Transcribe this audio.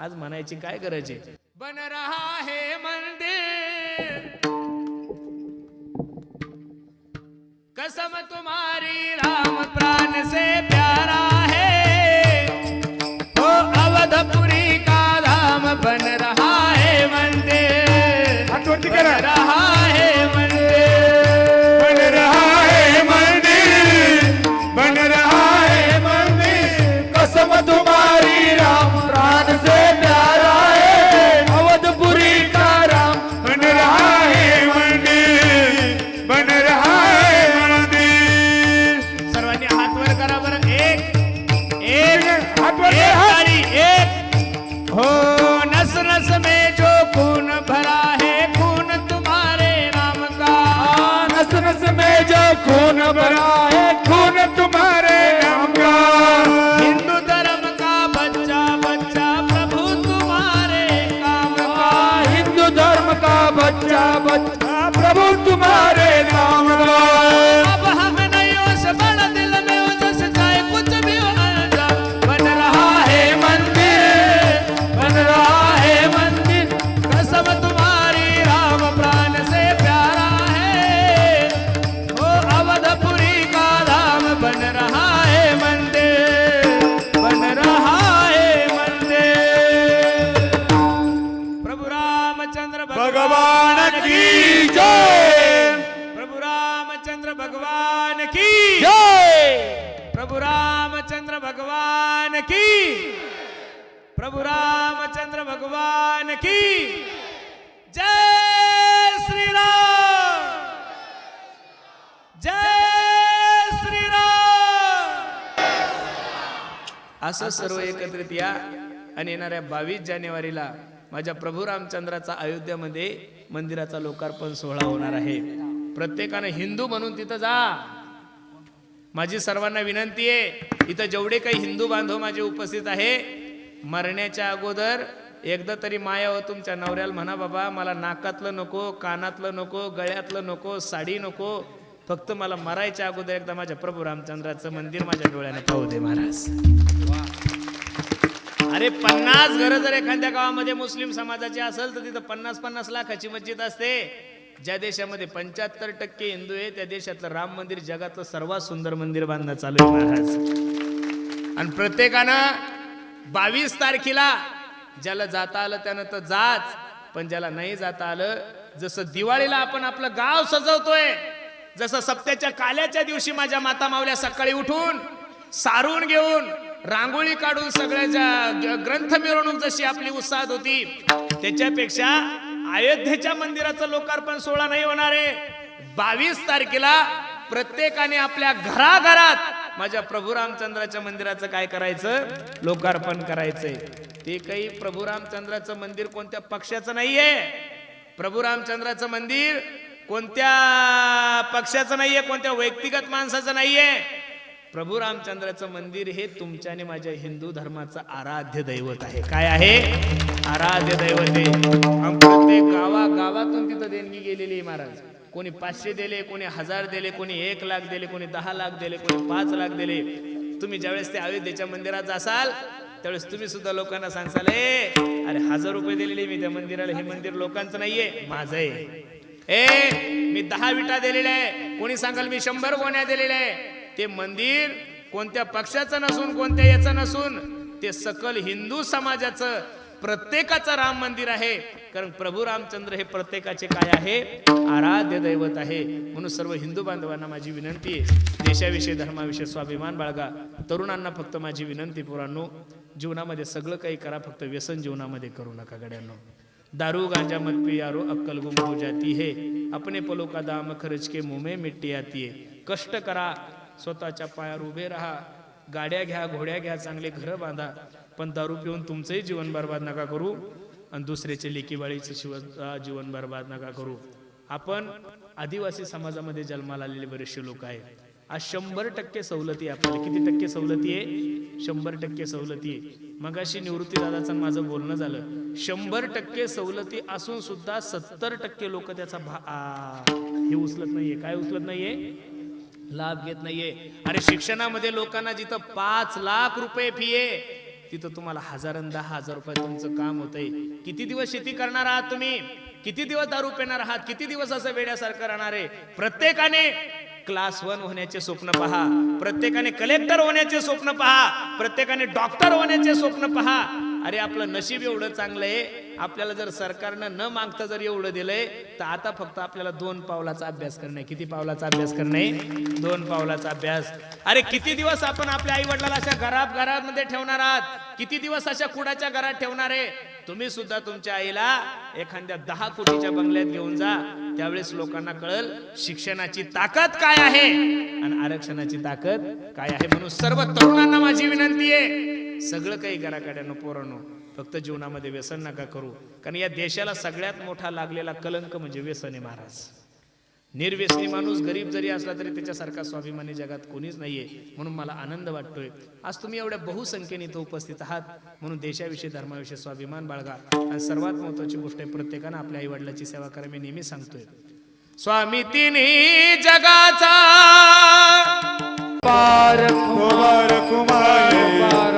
आज म्हणायची काय करायचे बन रहा है मंदिर। कसम तुम्हारी राम प्राण से प्यारा। प्रभु रामचंद्र भगवान की। प्रभु रामचंद्र भगवान की। जय श्री राम जय श्री राम असं सर्व एकत्रित या आणि येणाऱ्या बावीस जानेवारीला माझ्या प्रभू रामचंद्राचा अयोध्यामध्ये मंदिराचा लोकार्पण सोहळा होणार आहे. प्रत्येकानं हिंदू म्हणून तिथं जा. माझी सर्वांना विनंती आहे इथं जेवढे काही हिंदू बांधव माझे उपस्थित आहे मरण्याच्या अगोदर एकदा तरी माया हो तुमच्या नवऱ्याला म्हणा बाबा मला नाकातलं नको कानातलं नको गळ्यातलं नको साडी नको फक्त मला मरायच्या अगोदर एकदा माझ्या प्रभू रामचंद्राचं मंदिर माझ्या डोळ्याने पाहू दे महाराज. अरे पन्नास घरं जर एखाद्या गावामध्ये मुस्लिम समाजाची असेल तर तिथं पन्नास पन्नास लाखाची मस्जिद असते. ज्या देशामध्ये पंच्याहत्तर टक्के हिंदू आहे त्या देशातलं राम मंदिर जगातलं सर्वात सुंदर मंदिर बांधणं चालू आहे महाराज. आणि प्रत्येकानं बावीस तारखेला ज्याला जाता आलं त्यानं तर जाच पण ज्याला नाही जाता आलं जसं दिवाळीला आपण आपलं गाव सजवतोय जसं सप्त्याच्या काल्याच्या दिवशी माझ्या माता मावल्या सकाळी उठून सारून घेऊन रांगोळी काढून सगळ्याच्या ग्रंथ मिरवणूक जशी आपली उत्साहात होती त्याच्यापेक्षा अयोध्येच्या मंदिराचं लोकार्पण सोहळा नाही होणार आहे. बावीस तारखेला प्रत्येकाने आपल्या घराघरात माझ्या प्रभू रामचंद्राच्या मंदिराचं काय करायचं? लोकार्पण करायचंय. ते काही प्रभू रामचंद्राचं मंदिर कोणत्या पक्षाचं नाहीये. प्रभू रामचंद्राचं मंदिर कोणत्या पक्षाचं नाहीये कोणत्या व्यक्तिगत माणसाचं नाहीये. प्रभू रामचंद्राचं मंदिर हे तुमच्या आणि माझ्या हिंदू धर्माचं आराध्य दैवत आहे. काय आहे? आराध्य दैवते. प्रत्येक गावा गावातून तिथं देणगी गेलेली महाराज. कोणी पाचशे दिले कोणी हजार दिले कोणी एक लाख दिले कोणी दहा लाख दिले कोणी पाच लाख दिले. तुम्ही ज्यावेळेस ते अयोध्येच्या मंदिरात जासाल त्यावेळेस तुम्ही सुद्धा लोकांना सांगसाल अरे हजार रुपये दिलेले मी त्या मंदिराला. हे मंदिर लोकांचं नाहीये माझं आहे. ए मी दहा विटा दिलेल्या आहे. कोणी सांगाल मी शंभर गोण्या दिलेल्या आहे? ते मंदिर कोणत्या पक्षाचं नसून कोणत्या याचं नसून ते सकल हिंदू समाजाचं प्रत्येकाचं राम मंदिर आहे. कारण प्रभू रामचंद्र हे प्रत्येकाचे काय आहे? आराध्य दैवत आहे. म्हणून सर्व हिंदू बांधवांना माझी विनंती आहे. देशाविषयी धर्माविषयी स्वाभिमान बाळगा. तरुणांना फक्त माझी विनंती पुरांनो जीवनामध्ये सगळं काही करा फक्त व्यसन जीवनामध्ये करू नका गड्यांनो. दारू गांजा मत पियारो अक्कल गुम हो जाती है. अपने पलो का दाम खर्च के मुंह में मिट्टी आती है. कष्ट करा स्वतःच्या पायावर उभे राहा. गाड्या घ्या घोड्या घ्या चांगले घरं बांधा पण दारू पिऊन तुमचंही जीवन बर्बाद नका करू आणि दुसऱ्याचे लेकीबाळीचं शिव जीवन बर्बाद नका करू. आपण आदिवासी समाजामध्ये जन्माला आलेले बरेचसे लोक आहेत. आज शंभर टक्के सवलती आहे आपल्याला. किती टक्के सवलती आहे? शंभर टक्के सवलती आहे. मगाशी निवृत्ती दादाचं माझं बोलणं झालं. शंभर टक्के सवलती असून सुद्धा सत्तर टक्के लोक त्याचा भा हे उचलत नाहीये. काय उचलत नाहीये? लाभ घेत नाहीये. अरे शिक्षणामध्ये लोकांना जिथं पाच लाख रुपये फी आहे तिथं तुम्हाला हजार आणि दहा हजार रुपये तुमचं काम होतंय. किती दिवस शेती करणार आहात तुम्ही? किती दिवस दारू पिणार आहात? किती दिवस असं वेड्यासारखं राहणार आहे? प्रत्येकाने क्लास वन होण्याचे स्वप्न पहा. प्रत्येकाने कलेक्टर होण्याचे स्वप्न पहा. प्रत्येकाने डॉक्टर होण्याचे स्वप्न पहा. अरे आपलं नशीब एवढं चांगलं आहे आपल्याला जर सरकारनं न मागता जर एवढं दिलंय तर आता फक्त आपल्याला दोन पावलाचा अभ्यास करणे किती पावलाचा अभ्यास करणे दोन पावलाचा अभ्यास. अरे किती दिवस आपण आपल्या आई वडिलाला अशा घराब घरामध्ये ठेवणार आहात? किती दिवस अशा कुडाच्या घरात ठेवणार आहे? तुम्ही सुद्धा तुमच्या आईला एखाद्या दहा कोटीच्या बंगल्यात घेऊन जा. त्यावेळेस लोकांना कळल शिक्षणाची ताकद काय आहे आणि आरक्षणाची ताकद काय आहे. म्हणून सर्व तरुणांना माझी विनंती आहे सगळं काही घराकड्यानं पोरांनो फक्त जीवनामध्ये व्यसन नका करू. कारण या देशाला सगळ्यात मोठा लागलेला कलंक म्हणजे व्यसन आहे महाराज. निर्व्यसनी माणूस गरीब जरी असला तरी त्याच्यासारखा स्वाभिमानी जगात कोणीच नाहीये म्हणून मला आनंद वाटतोय. आज तुम्ही एवढ्या बहुसंख्येने इथं उपस्थित आहात म्हणून देशाविषयी धर्माविषयी स्वाभिमान बाळगा. आणि सर्वात महत्वाची गोष्ट आहे प्रत्येकानं आपल्या आई वडिलाची सेवा करा मी नेहमी सांगतोय. स्वामी तिने जगाचा. पार कुमार कुमार कुमार